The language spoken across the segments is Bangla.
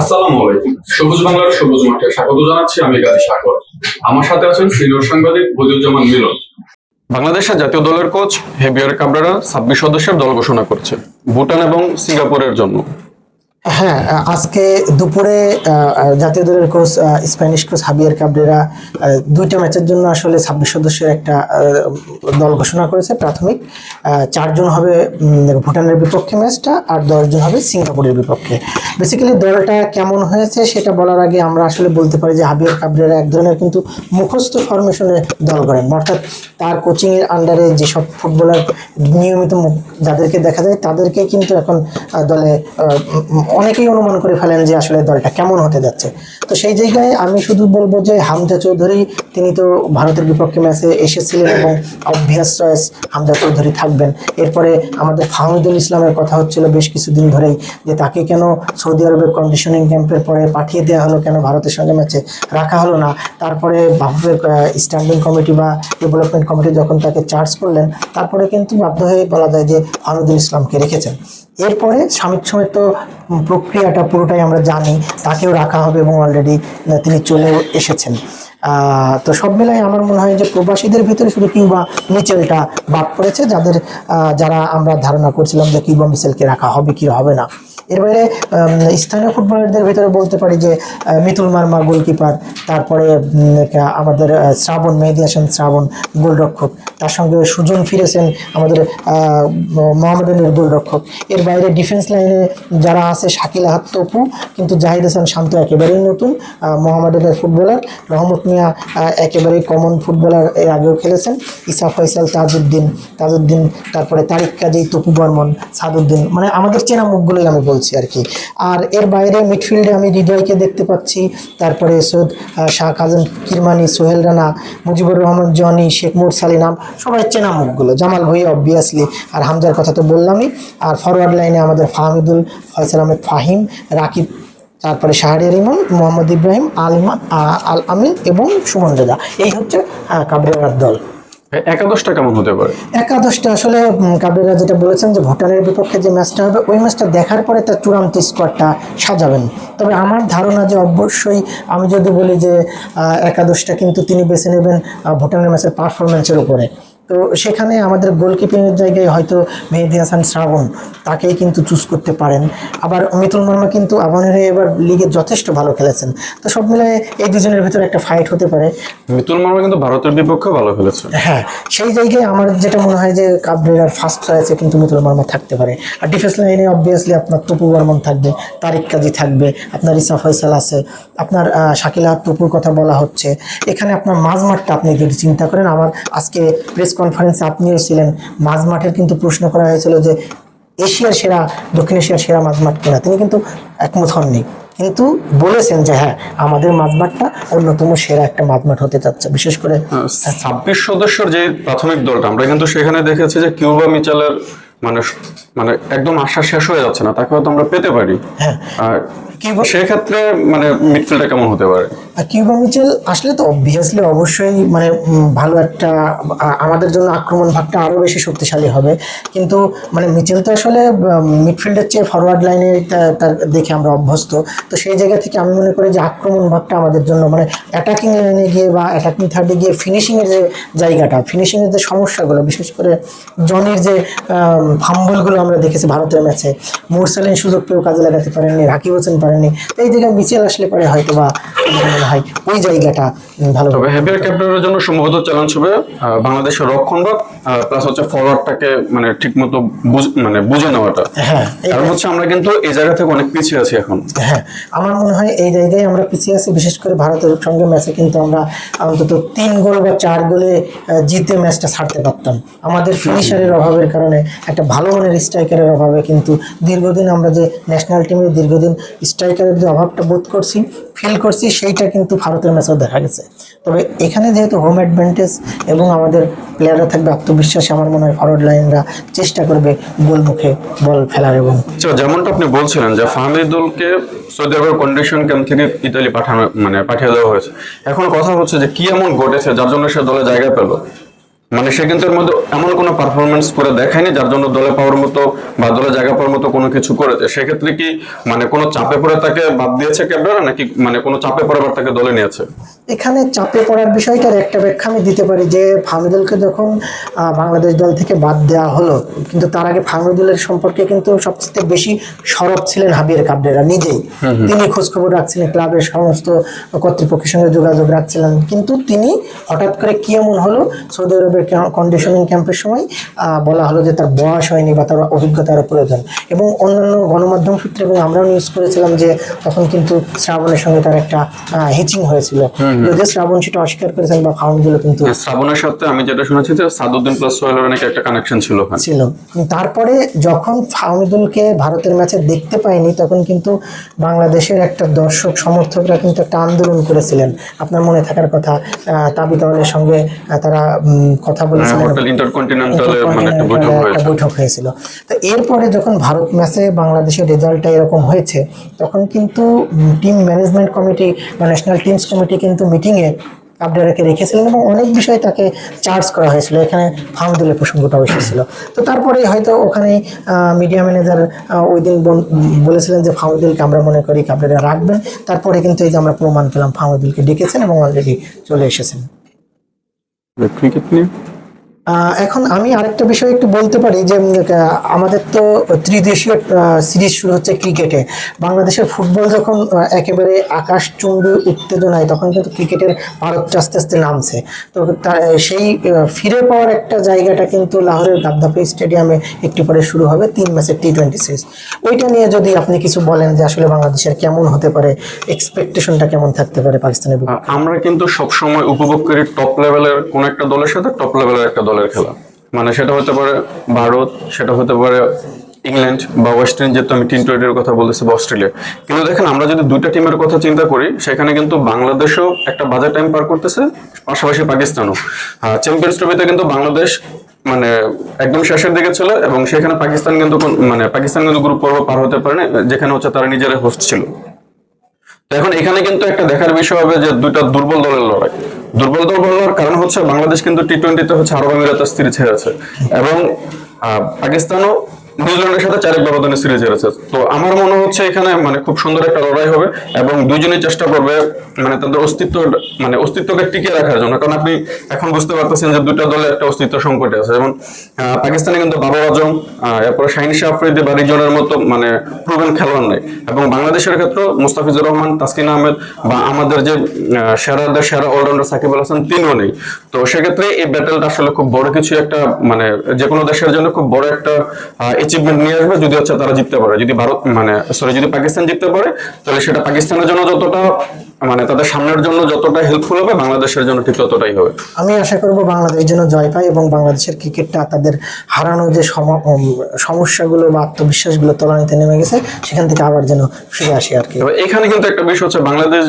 আসসালামু আলাইকুম। সবুজ বাংলার সবুজ মাঠে স্বাগত জানাচ্ছি আমি গাজী সাগর। আমার সাথে আছেন সিনিয়র সাংবাদিক বদিউজ্জামান মিলন। বাংলাদেশের জাতীয় দলের কোচ হেবিয়ার কাবরেরা ছাব্বিশ সদস্যের দল ঘোষণা করছে, ভুটান এবং সিঙ্গাপুরের জন্য। হ্যাঁ আজকে দুপুরে জাতীয় দলের coach Spanish coach Javier Cabrera দুইটা ম্যাচের জন্য আসলে ছাব্বিশ সদস্যের একটা দল ঘোষণা করেছে প্রাথমিক। চারজন হবে ভুটানের বিপক্ষে ম্যাচটা আর দশজন হবে সিঙ্গাপুরের বিপক্ষে। বেসিক্যালি দলটা কেমন হয়েছে সেটা বলার আগে আমরা আসলে বলতে পারি যে হাবিয়ার কাবরেরা এক ধরনের কিন্তু মুখস্থ ফরমেশনে দল করেন অর্থাৎ তার কোচিংয়ের আন্ডারে যেসব ফুটবলার নিয়মিত যাদেরকে দেখা যায়, তাদেরকে কিন্তু এখন দলে অনেকেই অনুমান করে ফেলেন যে আসলে দলটা কেমন হতে যাচ্ছে। তো সেই জায়গায় আমি শুধু বলব যে হামজা চৌধুরী, তিনি তো ভারতের বিপক্ষে ম্যাচে এসেছিলেন এবং অবভিয়াস চয়েস হামজা চৌধুরী থাকবেন। এরপরে আমাদের ফাহমিদুল ইসলামের কথা হচ্ছিল বেশ কিছুদিন ধরেই যে তাকে কেন সৌদি আরবের কন্ডিশনিং ক্যাম্পের পরে পাঠিয়ে দেওয়া হলো, কেন ভারতের সঙ্গে ম্যাচে রাখা হলো না। তারপরে বাফুফের স্ট্যান্ডিং কমিটি বা ডেভেলপমেন্ট কমিটি যখন তাকে চার্জ করলেন, তারপরে কিন্তু বাধ্য হয়ে বলা যায় যে ফাহমিদুল ইসলামকে রেখেছেন। এরপরে স্বামীর সমেত তো প্রক্রিয়াটা পুরোটাই আমরা জানি, তাকেও রাখা হবে এবং অলরেডি তিনি চলেও এসেছেন। তো সব মিলাই আমার মনে হয় যে প্রবাসীদের ভিতরে শুধু কিংবা মিচেলটা বাদ পড়েছে, যাদের যারা আমরা ধারণা করছিলাম যে কিংবা মিচেলকে রাখা হবে কি হবে না। এর বাইরে স্থানীয় ফুটবলারদের ভিতরে বলতে পারি যে মিতুল মার্মা গোলকিপার তারপরে আমাদের শ্রাবণ মেহেদি হাসান শ্রাবণ গোলরক্ষক তার সঙ্গে সুজন ফিরেছেন আমাদের আহ, মোহামেডানের গোলরক্ষক। এর বাইরে ডিফেন্স লাইনে যারা আছে শাকিল আহাত তপু কিন্তু জাহিদ হাসান শান্ত একেবারেই নতুন আহ, মোহামেডানের ফুটবলার। রহমত মিয়া একেবারেই কমন ফুটবলার এর আগেও খেলেছেন। ইসা ফয়সাল তাজউদ্দিন তাজউদ্দিন তারপরে তারিক কাজী তপু বর্মন সাদউদ্দিন মানে আমাদের চেনা মুখগুলোই আমি বলছি। আর কি। আর এর বাইরে মিডফিল্ডে আমি হৃদয়কে দেখতে পাচ্ছি। তারপরে সৈয়দ শাহ কাজম কিরমানি সোহেল রানা মুজিবুর রহমান জনি শেখ মুরসালি নাম সবাই চেনা মুখগুলো। জামাল ভুঁইয়া অবভিয়াসলি আর হামজার কথা তো বললামই। আর ফরওয়ার্ড লাইনে আমাদের ফাহমিদুল ফয়সাল আহমেদ ফাহিম রাকিব তারপরে শাহরিয়ার ইমাম মোহাম্মদ ইব্রাহিম আল ইমা- আ- আল আমিন এবং সুমন রেজা। এই হচ্ছে আহ, কাবরেরার দল। একাদশটা কেমন হতে পারে? একাদশটা আসলে কাবরেরা যেটা বলেছেন যে ভুটানের বিপক্ষে যে ম্যাচটা হবে, ওই ম্যাচটা দেখার পরে তার চূড়ান্ত স্কোয়াডটা সাজাবেন। তবে আমার ধারণা যে অবশ্যই আমি যদি বলি যে একাদশটা কিন্তু তিনি বেছে নেবেন ভুটানের ম্যাচের পারফরমেন্সের উপরে। তো সেখানে আমাদের গোলকিপিংয়ের জায়গায় হয়তো মেহেদি হাসান শ্রাবণ তাকেই কিন্তু চুজ করতে পারেন। আবার মিতুল মার্মা কিন্তু আবানের হয়ে এবার লিগে যথেষ্ট ভালো খেলেছেন। তো সব মিলিয়ে এই দুজনের ভিতরে একটা ফাইট হতে পারে। মিতুল মার্মা কিন্তু ভারতের বিপক্ষে ভালো খেলেছে। হ্যাঁ সেই জায়গায় আমার যেটা মনে হয় যে কাবরেরার ফার্স্ট চয়েসে কিন্তু মিতুল মার্মা থাকতে পারে। আর ডিফেন্স লাইনে অবভিয়াসলি আপনার টপু বর্মন থাকবে তারিক কাজী থাকবে আপনার ইসা ফয়সাল আছে আপনার আহ, শাকিলা টপুর কথা বলা হচ্ছে। এখানে আপনার মাঝমাঠটা আপনি যদি চিন্তা করেন আমার আজকে প্রেস কনফারেন্সে আপনিও ছিলেন। মাঝমাঠের কিন্তু প্রশ্ন করা হয়েছিল যে এশিয়ার সেরা, দক্ষিণ এশিয়ার সেরা মাঝমাঠ কিনা। তিনি কিন্তু একমত হননি। কিন্তু বলেছেন যে হ্যাঁ আমাদের মাঝমাঠটা অন্যতম সেরা একটা মাঝমাঠ হতে যাচ্ছে। বিশেষ করে ছাব্বিশ সদস্যের যে প্রাথমিক দলটা, আমরা কিন্তু সেখানে দেখেছি যে কিউবা মিচেলের মানে মানে একদম আশা শেষ হয়ে যাচ্ছে না তাকে হয়তো আমরা পেতে পারি। হ্যাঁ। আর কিউবা- সেক্ষেত্রে মানে মিডফিল্ডটা কেমন হতে পারে? আর কিউবা মিচেল? আসলে তো অবভিয়াসলি অবশ্যই মানে ভালো একটা আমাদের জন্য আক্রমণ ভাগটা আরও বেশি শক্তিশালী হবে। কিন্তু মানে মিচেল তো আসলে মিডফিল্ডের চেয়ে ফরওয়ার্ড লাইনে তার দেখে আমরা অভ্যস্ত। তো সেই জায়গা থেকে আমি মনে করি যে আক্রমণ ভাগটা আমাদের জন্য মানে অ্যাটাকিং লাইনে গিয়ে বা অ্যাটাকিং থার্ডে গিয়ে ফিনিশিংয়ের যে জায়গাটা ফিনিশিংয়ের যে সমস্যাগুলো বিশেষ করে জনির যে ফাম্বলগুলো আমরা দেখেছি ভারতের ম্যাচে। মুরসালিন সুযোগ পেয়েও কাজে লাগাতে পারেননি রাকিব হোসেন পারেননি। তো এই জায়গায় মিচেল আসলে পরে হয়তো বা মনে হয় ওই জায়গাটা ভালো তবে হেভিয়ার ক্যাপ্টেনের জন্য সম্ভবত চ্যালেঞ্জ হবে বাংলাদেশের রক্ষণভাগ প্লাস হচ্ছে ফরওয়ার্ডটাকে মানে ঠিক মতো মানে বুঝে নেওয়াটা। হ্যাঁ কারণ হচ্ছে আমরা কিন্তু এই জায়গা থেকে অনেক পিছিয়ে আছি এখন। হ্যাঁ আমার মনে হয় এই জায়গায় আমরা পিছিয়ে আছি বিশেষ করে ভারতের সঙ্গে ম্যাচে কিন্তু আমরা অন্তত তিন গোল বা চার গোলে জিতে ম্যাচটা ছাড়তে পারতাম। আমাদের ফিনিশারের অভাবের কারণে একটা ভালো মানের স্ট্রাইকারের অভাবে কিন্তু দীর্ঘদিন আমরা যে ন্যাশনাল টিমের দীর্ঘদিন স্ট্রাইকারের যে অভাবটা বোধ করছি ফিল করছি, সেইটা কিন্তু ভারতের ম্যাচেও দেখা গেছে। তবে এখানে যেহেতু হোম অ্যাডভান্টেজ এবং আমাদের প্লেয়াররা থাকবে আত্মবিশ্বাসী, আমার মনে হয় ফরওয়ার্ড লাইনরা চেষ্টা করবে গোল মুখে বল ফেলার এবং আচ্ছা যেমনটা আপনি বলছিলেন যে ফাহমিদুলকে সৌদি আরবের কন্ডিশন ক্যাম্প থেকে ইতালি পাঠানো মানে পাঠিয়ে দেওয়া হয়েছে। এখন কথা হচ্ছে যে কি এমন ঘটেছে যার জন্য সে দলে জায়গা পেল? মানে সে কিন্তু এর মধ্যে এমন কোনো পারফরমেন্স করে দেখায়নি যার জন্য দলে পাওয়ার মতো বা দলে জায়গা পাওয়ার মতো কোনো কিছু করেছে। সেক্ষেত্রে কি মানে কোনো চাপে পড়ে তাকে বাদ দিয়েছে ক্যাবরারা নাকি মানে কোনো চাপে পড়ে আবার তাকে দলে নিয়েছে? এখানে চাপে পড়ার বিষয়টার একটা ব্যাখ্যা আমি দিতে পারি যে ফাহমিদুলকে যখন বাংলাদেশ দল থেকে বাদ দেওয়া হলো কিন্তু তার আগে ফাহমিদুলের সম্পর্কে কিন্তু সবচেয়ে বেশি সরব ছিলেন হাবিয়ার কাবরেরা নিজেই। তিনি খোঁজখবর রাখছিলেন ক্লাবের সমস্ত কর্তৃপক্ষের সঙ্গে যোগাযোগ রাখছিলেন। কিন্তু তিনি হঠাৎ করে কি এমন হলো? সৌদি আরবের কন্ডিশনিং ক্যাম্পের সময় বলা হলো যে তার বয়স হয়নি বা তার অভিজ্ঞতার প্রয়োজন। এবং অন্যান্য গণমাধ্যম সূত্রে এবং আমরাও নিউজ করেছিলাম যে তখন কিন্তু শ্রাবণের সঙ্গে তার একটা হিচিং হয়েছিল। যদিও শ্রাবণ সেটা অস্বীকার করেছেন বা ফাউন্ডগুলো কিন্তু শ্রাবণের সাথে আমি যেটা শুনেছি যে সাদুদ্দিন প্লাস সোহেলের নাকি একটা কানেকশন ছিল ছিল। তারপরে যখন ফাহমিদুলকে ভারতের ম্যাচে দেখতে পাইনি তখন কিন্তু বাংলাদেশের একটা দর্শক সমর্থকরা কিন্তু একটা আন্দোলন করেছিলেন। আপনার মনে থাকার কথা তাবিত সঙ্গে তারা কথা বলেছিলেন হোটেল ইন্টারকন্টিনেন্টালে মানে একটা বৈঠক হয়েছিল। তো এরপরে যখন ভারত ম্যাচে বাংলাদেশের রেজাল্টটা এরকম হয়েছে তখন কিন্তু টিম ম্যানেজমেন্ট কমিটি বা ন্যাশনাল টিমস কমিটি কিন্তু মিটিংয়ে আবডারাকে রেখেছিলেন এবং অনেক বিষয়ে তাকে চার্জ করা হয়েছিল। এখানে ফাহমদুলের প্রসঙ্গটাও এসেছিল তো তারপরে হয়তো ওখানে মিডিয়া ম্যানেজার ওই দিন বল- বলেছিলেন যে ফাহমদুলকে আমরা মনে করি কাবডারা রাখবেন। তারপরে কিন্তু এই যে আমরা প্রমাণ পেলাম ফাহমদুলকে ডেকেছেন এবং অলরেডি চলে এসেছেন। ক্রিকেট নিয়ে আহ, এখন আমি আরেকটা বিষয় একটু বলতে পারি যে আমাদের তো ত্রিদেশীয় সিরিজ শুরু হচ্ছে ক্রিকেটে। বাংলাদেশের ফুটবল যখন একেবারে আকাশ চুম্বি উত্তেজনায়, তখন কিন্তু ক্রিকেটের ভারতটা আস্তে আস্তে নামছে। তো সেই ফিরে পাওয়ার একটা জায়গাটা কিন্তু লাহোরের গাদ্দাফি স্টেডিয়ামে একটু পরে শুরু হবে, তিন ম্যাচের টি টোয়েন্টি সিরিজ। ওইটা নিয়ে যদি আপনি কিছু বলেন যে আসলে বাংলাদেশের কেমন হতে পারে এক্সপেকটেশনটা কেমন থাকতে পারে পাকিস্তানের? আমরা কিন্তু সবসময় উপভোগ করি টপ লেভেলের কোন একটা দলের সাথে টপ লেভেলের একটা দলের খেলা। মানে সেটা হতে পারে ভারত, সেটা হতে পারে ইংল্যান্ড বা ওয়েস্ট ইন্ডিজ, যেহেতু আমি টিম টোয়েন্টির কথা বলতেছি বা অস্ট্রেলিয়া। কিন্তু দেখেন, আমরা যদি দুইটা টিমের কথা চিন্তা করি, সেখানে কিন্তু বাংলাদেশও একটা বাজে টাইম পার করতেছে, পাশাপাশি পাকিস্তানও। চ্যাম্পিয়ন্স ট্রফিতে কিন্তু বাংলাদেশ মানে একদম শেষের দিকে ছিল এবং সেখানে পাকিস্তান কিন্তু মানে পাকিস্তান কিন্তু গ্রুপ পর্ব পার হতে পারেনি, যেখানে হচ্ছে তারা নিজেরা হোস্ট ছিল। তো এখন এখানে কিন্তু একটা দেখার বিষয় হবে যে দুইটা দুর্বল দলের লড়াই। দুর্বল দল বলার কারণ হচ্ছে বাংলাদেশ কিন্তু টি টোয়েন্টিতে হচ্ছে আরব আমিরাতের স্থির ছেড়েছে এবং পাকিস্তানও নিউজিল্যান্ডের সাথে চারেক ব্যবধানে সিরিজ হেরেছে। তো আমার মনে হচ্ছে এখানে মানে খুব সুন্দর একটা লড়াই হবে এবং দুজনেই চেষ্টা করবে মানে তাদের অস্তিত্ব মানে অস্তিত্বকে টিকিয়ে রাখার জন্য। কারণ আপনি এখন বুঝতে পারতেছেন যে দুইটা দলে একটা অস্তিত্ব সংকটে আছে। যেমন পাকিস্তানে কিন্তু বাবর আজম এরপরে শাহিন শাহ আফ্রিদি বা রিজনের মতো মানে প্রুভেন খেলোয়াড় নেই। এবং বাংলাদেশের ক্ষেত্রে মুস্তাফিজুর রহমান, তাসকিন আহমেদ বা আমাদের যে সেরাদের সেরা অলরাউন্ডার সাকিব আল হাসান, তিনিও নেই। তো সেক্ষেত্রে এই ব্যাটেলটা আসলে খুব বড় কিছু একটা মানে যে কোনো দেশের জন্য খুব বড় একটা অ্যাচিভমেন্ট নিয়ে আসবে যদি হচ্ছে তারা জিততে পারে। যদি ভারত মানে সরি যদি পাকিস্তান জিততে পারে তাহলে সেটা পাকিস্তানের জন্য যতটা মানে তাদের সামনের জন্য যতটা হেল্পফুল হবে বাংলাদেশের জন্য ঠিক ততটাই হবে। আমি আশা করব বাংলাদেশ যেন জয় পায় এবং বাংলাদেশের ক্রিকেটটা তাদের হারানো যে সমস্যাগুলো বা আত্মবিশ্বাসগুলো তলানিতে নেমে গেছে সেখান থেকে আবার যেন ফিরে আসে আর কি। এখানে কিন্তু একটা বিষয় হচ্ছে বাংলাদেশ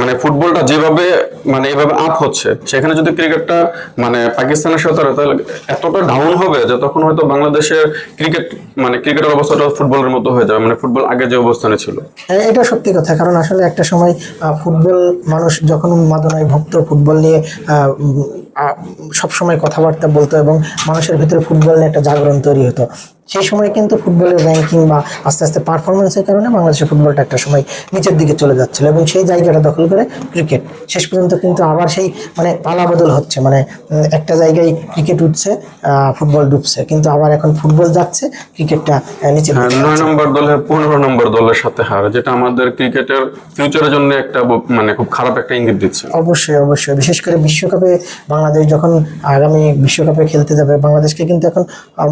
মানে ফুটবলটা যেভাবে মানে এভাবে আপ হচ্ছে। সেখানে যদি ক্রিকেটটা মানে পাকিস্তানের সাথে তাহলে এতটা ডাউন হবে যে তখন হয়তো বাংলাদেশের ক্রিকেট মানে ক্রিকেটের অবস্থাটা ফুটবলের মতো হয়ে যাবে মানে ফুটবল আগে যে অবস্থানে ছিল। হ্যাঁ, এটা সত্যি কথা। কারণ আসলে একটা সময় ফুটবল মানুষ যখন উন্মাদনায় ভুগত ফুটবল নিয়ে সব সময় কথাবার্তা বলতো এবং মানুষের ভিতরে ফুটবল নিয়ে একটা জাগরণ তৈরি হতো। সেই সময় কিন্তু ফুটবলের র্যাঙ্কিং বা আস্তে আস্তে পারফরমেন্সের কারণে বাংলাদেশের ফুটবলটা একটা সময় নিচের দিকে চলে যাচ্ছিল এবং সেই জায়গাটা দখল করে ক্রিকেট শেষ পর্যন্ত কিন্তু আবার সেই মানে পালাবদল হচ্ছে মানে একটা জায়গায় ক্রিকেট উঠছে ফুটবল ডুবছে। কিন্তু আবার এখন ফুটবল যাচ্ছে ক্রিকেটটা নিচে হ্যাঁ, নয় নম্বর দলের পনেরো নম্বর দলের সাথে হার যেটা আমাদের ক্রিকেটের ফিউচারের জন্য একটা মানে খুব খারাপ একটা ইঙ্গিত দিচ্ছে। অবশ্যই অবশ্যই। বিশেষ করে বিশ্বকাপে বাংলাদেশ যখন আগামী বিশ্বকাপে খেলতে যাবে বাংলাদেশকে কিন্তু এখন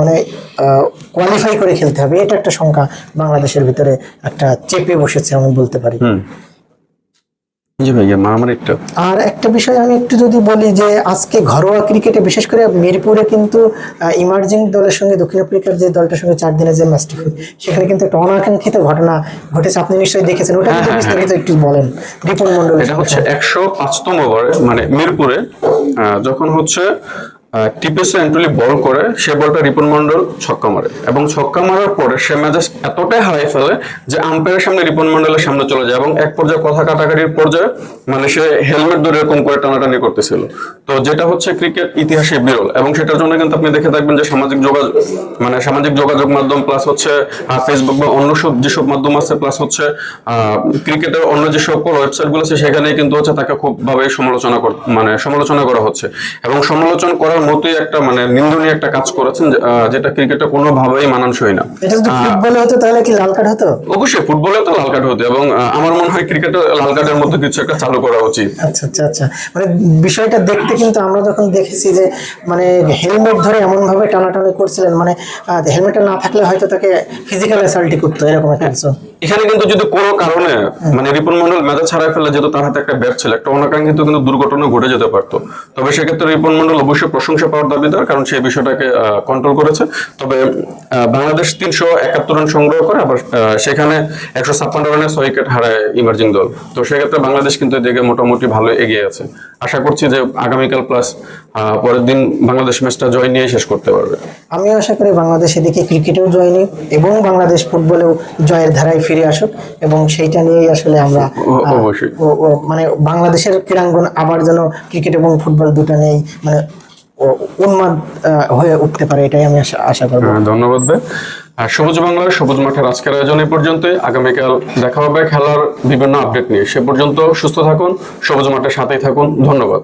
মানে কোয়ালিফাই করে খেলতে হবে। এটা একটা সংখ্যা বাংলাদেশের ভিতরে একটা চেপে বসেছে আমি বলতে পারি। আর একটা বিষয় আমি একটু যদি বলি যে আজকে ঘরোয়া ক্রিকেটে বিশেষ করে মিরপুরে কিন্তু ইমার্জিং দলের সঙ্গে দক্ষিণ আফ্রিকার যে দলটার সঙ্গে চার দিনের যে ম্যাচটি হয়, সেখানে কিন্তু একটা অনাকাঙ্ক্ষিত ঘটনা ঘটেছে। আপনি নিশ্চয়ই দেখেছেন। ওটা কিন্তু বিস্তারিত একটু বলেন। রিপন মন্ডল এটা হচ্ছে একশো পাঁচতম ওভারে মানে মিরপুরে যখন হচ্ছে টিপিএস অ্যান্টুলি বল করে, সে বলটা রিপন মন্ডল ছক্কা মারে। এবং ছক্কা মারার পরে সে মেজাজ এতটাই হারাই ফেলে যে আম্পায়ারের সামনে রিপন মন্ডলের সামনে চলে যায় এবং এক পর্যায়ে কথা কাটাকাটির পর্যায়ে মানে সে হেলমেট ধরে এরকম করে টানাটানি করতেছিল। তো যেটা হচ্ছে ক্রিকেট ইতিহাসে বিরল এবং সেটার জন্য কিন্তু আপনি দেখে থাকবেন যে সামাজিক যোগাযোগ মানে সামাজিক যোগাযোগ মাধ্যম প্লাস হচ্ছে ফেসবুক বা অন্য সব যেসব মাধ্যম আছে প্লাস হচ্ছে ক্রিকেটের অন্য যে সকল ওয়েবসাইটগুলো আছে সেখানে কিন্তু হচ্ছে তাকে খুব ভাবে সমালোচনা মানে সমালোচনা করা হচ্ছে। এবং সমালোচনা করার মতোই একটা মানে নিন্দনীয় একটা কাজ করেছেন যেটা ক্রিকেটে কোনোভাবেই মানানসই না। ফুটবলে হতো তাহলে কি লাল কার্ড হতো? অবশ্যই ফুটবলে তো লাল কার্ড হতো এবং আমার মনে হয় ক্রিকেটে লাল কার্ডের মধ্যে কিছু একটা চালু করা উচিত। আচ্ছা আচ্ছা আচ্ছা। মানে বিষয়টা দেখতে কিন্তু আমরা যখন দেখেছি যে মানে হেলমেট ধরে এমন ভাবে টানাটানি করছিলেন মানে হেলমেটটা না থাকলে হয়তো তাকে ফিজিক্যাল অ্যাসাল্টি করতো এরকম একটা কিছু। এখানে কিন্তু যদি কোনো কারণে মানে রিপন মন্ডল মেজাজ ছাড়াই ফেলে যেহেতু তার হাতে একটা ব্যাট ছিল, একটা অনাকাঙ্ক্ষিত কিন্তু দুর্ঘটনা ঘটে যেতে পারতো। তবে সেক্ষেত্রে রিপন মন্ডল অবশ্যই প্রশংসা পাওয়ার দাবিদার কারণ সেই বিষয়টাকে কন্ট্রোল করেছে। তবে বাংলাদেশ তিনশো একাত্তর রান সংগ্রহ করে, আবার সেখানে একশো ছাপ্পান্ন রানের ছয় উইকেট হারায় ইমার্জিং দল। তো সেক্ষেত্রে বাংলাদেশ কিন্তু এদিকে মোটামুটি ভালো এগিয়ে আছে। আশা করছি যে আগামীকাল প্লাস পরের দিন বাংলাদেশ ম্যাচটা জয় নিয়ে শেষ করতে পারবে আমিও আশা করি বাংলাদেশ এদিকে ক্রিকেটেও জয় নিক এবং বাংলাদেশ ফুটবলেও জয়ের ধারায় ফিরে আসুক এবং সেইটা নিয়েই আসলে আমরা অবশ্যই। মানে বাংলাদেশের ক্রীড়াঙ্গন আবার যেন ক্রিকেট এবং ফুটবল দুটো নিয়েই মানে উন্মাদ হয়ে উঠতে পারে এটাই আমি আশা- আশা করব হ্যাঁ, ধন্যবাদ ভাই। আর সবুজ বাংলার সবুজ মাঠের আজকের আয়োজন এই পর্যন্ত আগামীকাল দেখা হবে খেলার বিভিন্ন আপডেট নিয়ে। সে পর্যন্ত সুস্থ থাকুন, সবুজ মাঠের সাথেই থাকুন। ধন্যবাদ।